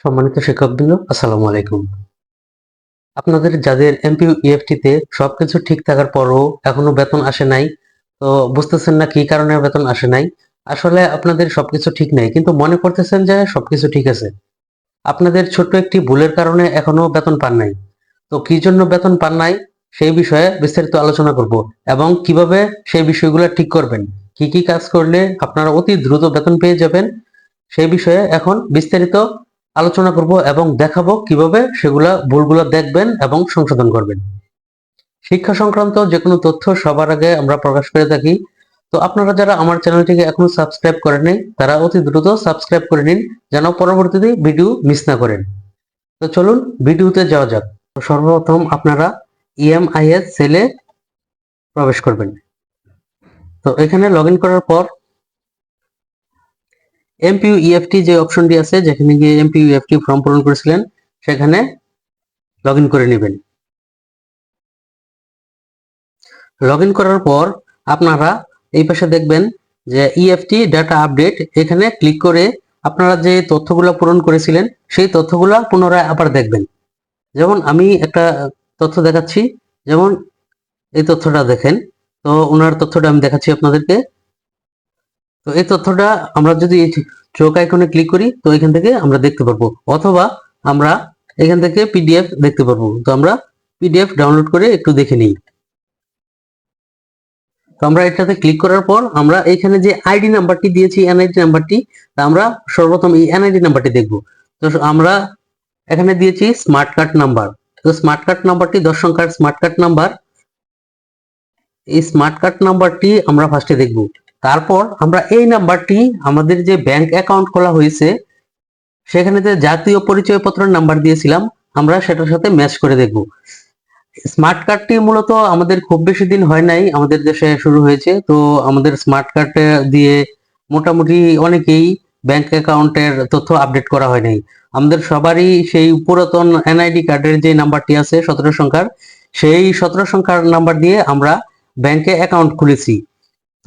সম্মানিত শিক্ষকবৃন্দ, আসসালামু আলাইকুম। আপনাদের যাদের এমপিউ ইএফটিতে সবকিছু ঠিক থাকার পরও এখনও বেতন আসে নাই, তো বুঝতেছেন না কি কারণে বেতন আসে নাই। আসলে আপনাদের সবকিছু ঠিক নাই, কিন্তু মনে করতেছেন যে সবকিছু ঠিক আছে। আপনাদের ছোট্ট একটি ভুলের কারণে এখনও বেতন পান নাই। তো কি জন্য বেতন পান নাই, সেই বিষয়ে বিস্তারিত আলোচনা করব এবং কীভাবে সেই বিষয়গুলো ঠিক করবেন, কি কি কাজ করলে আপনারা অতি দ্রুত বেতন পেয়ে যাবেন, সেই বিষয়ে এখন বিস্তারিত আলোচনা করব এবং দেখাবো কীভাবে সেগুলা ভুলগুলো দেখবেন এবং সংশোধন করবেন। শিক্ষা সংক্রান্ত যে কোনো তথ্য সবার আগে আমরা প্রকাশ করে থাকি। তো আপনারা যারা আমার চ্যানেলটিকে এখনও সাবস্ক্রাইব করেন তারা অতি দ্রুত সাবস্ক্রাইব করে নিন, যেন পরবর্তীতে ভিডিও মিস না করেন। তো চলুন ভিডিওতে যাওয়া যাক। তো সর্বপ্রথম আপনারা E ইএমআইএস সেলে প্রবেশ করবেন। তো এখানে লগ করার পর এমপিউ ইএফটি যে অপশনটি আছে, যেখানে গিয়ে এমপিউ ইএফটি ফর্ম পূরণ করেছিলেন, সেখানে লগ করে নেবেন। লগ করার পর আপনারা এই পাশে দেখবেন যে ইএফটি ডাটা আপডেট এখানে ক্লিক করে আপনারা যে তথ্যগুলো পূরণ করেছিলেন, সেই তথ্যগুলো পুনরায় আবার দেখবেন। যেমন আমি একটা তথ্য দেখাচ্ছি, যেমন এই তথ্যটা দেখেন, তো ওনার তথ্যটা আমি দেখাচ্ছি আপনাদেরকে। তো এই তথ্যটা আমরা যদি চোখ আইকনে ক্লিক করি, তো এখান থেকে আমরা দেখতে পারব। অথবা আমরা এখান থেকে পিডিএফ দেখতে পারব। তো আমরা পিডিএফ ডাউনলোড করে একটু দেখে নিই। তো আমরা এটাতে ক্লিক করার পর আমরা এখানে যে আইডি নাম্বারটি দিয়েছি এনআইডি নাম্বারটি তা আমরা সর্বপ্রথম এই এনআইডি নাম্বারটি দেখব। তো আমরা এখানে দিয়েছি স্মার্ট কার্ড নাম্বার তো স্মার্ট কার্ড নাম্বারটি দশ সংখ্যার স্মার্ট কার্ড নাম্বার এই স্মার্ট কার্ড নাম্বারটি আমরা ফার্স্টে দেখব। তারপর আমরা এই নাম্বারটি আমাদের যে ব্যাংক অ্যাকাউন্ট খোলা হয়েছে, সেখানে যে জাতীয় পরিচয় পরিচয়পত্রের নাম্বার দিয়েছিলাম, আমরা সেটার সাথে ম্যাচ করে দেখব। স্মার্ট কার্ডটি মূলত আমাদের খুব বেশি দিন হয় নাই, আমাদের দেশে শুরু হয়েছে। তো আমাদের স্মার্ট কার্ড দিয়ে মোটামুটি অনেকেই ব্যাংক অ্যাকাউন্টের তথ্য আপডেট করা হয় নাই। আমাদের সবারই সেই পুরাতন এনআইডি কার্ডের যে নাম্বারটি আছে, সতেরো সংখ্যার, সেই সতেরো সংখ্যার নাম্বার দিয়ে আমরা ব্যাংকে অ্যাকাউন্ট খুলেছি।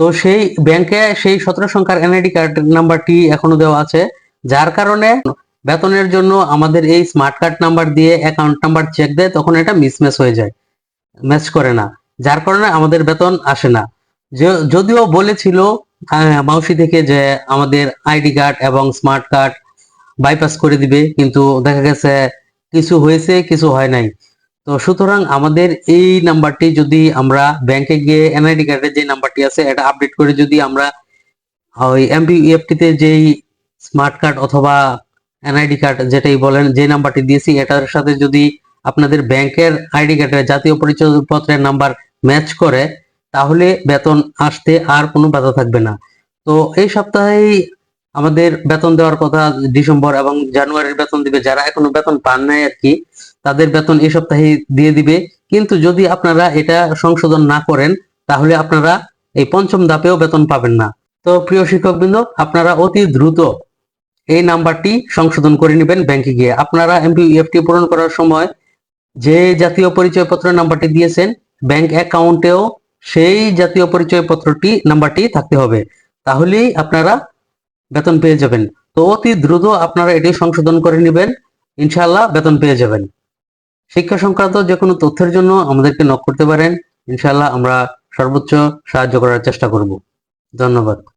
তো সেই ব্যাংকে সেই সতেরো সংখ্যার এনআইডি কার্ড নাম্বারটি এখনও দেওয়া আছে, যার কারণে বেতনের জন্য আমাদের এই স্মার্ট কার্ড নাম্বার দিয়ে অ্যাকাউন্ট নাম্বার চেক দেয়, তখন এটা মিসম্যাচ হয়ে যায় ম্যাচ করে না। যার কারণে আমাদের বেতন আসে না। যদিও বলেছিল মাউসি থেকে যে আমাদের আইডি কার্ড এবং স্মার্ট কার্ড বাইপাস করে দিবে, কিন্তু দেখা গেছে কিছু হয়েছে, কিছু হয় নাই। তো সুতরাং আমাদের এই নাম্বারটি যদি আমরা ব্যাংকে গিয়ে এনআইডি কার্ডের যে নাম্বারটি আছে, এটা আপডেট করে যদি আমরা ওই এমপিইএফটি তে যেই স্মার্ট কার্ড অথবা এনআইডি কার্ড যেটাই বলেন, যে নাম্বারটি দিয়েছি, এটার সাথে যদি আপনাদের ব্যাংকের আইডি কার্ডের জাতীয় পরিচয়পত্রের নাম্বার ম্যাচ করে, তাহলে বেতন আসতে আর কোনো বাধা থাকবে না। তো এই সপ্তাহেই আমাদের বেতন দেওয়ার কথা ডিসেম্বর এবং জানুয়ারির বেতন দিবে, যারা এখনও বেতন পান নাই আর কি তাদের বেতন এই সপ্তাহে দিয়ে দিবে। কিন্তু যদি আপনারা এটা সংশোধন না করেন, তাহলে আপনারা এই পঞ্চম ধাপেও বেতন পাবেন না। তো প্রিয় শিক্ষকবৃন্দ, আপনারা অতি দ্রুত এই নাম্বারটি সংশোধন করে নেবেন ব্যাংকে গিয়ে। আপনারা এমপিইএফটি পূরণ করার সময় যে জাতীয় পরিচয় পরিচয়পত্র নাম্বারটি দিয়েছেন, ব্যাংক অ্যাকাউন্টেও সেই জাতীয় পরিচয়পত্রটি, নাম্বারটি থাকতে হবে। তাহলেই আপনারা বেতন পেয়ে যাবেন। তো অতি দ্রুত আপনারা এটি সংশোধন করে নেবেন। ইনশাআল্লাহ বেতন পেয়ে যাবেন। শিক্ষা সংক্রান্ত যে কোনো তথ্যের জন্য আমাদেরকে নক করতে পারেন। ইনশাল্লাহ আমরা সর্বোচ্চ সাহায্য করার চেষ্টা করব। ধন্যবাদ।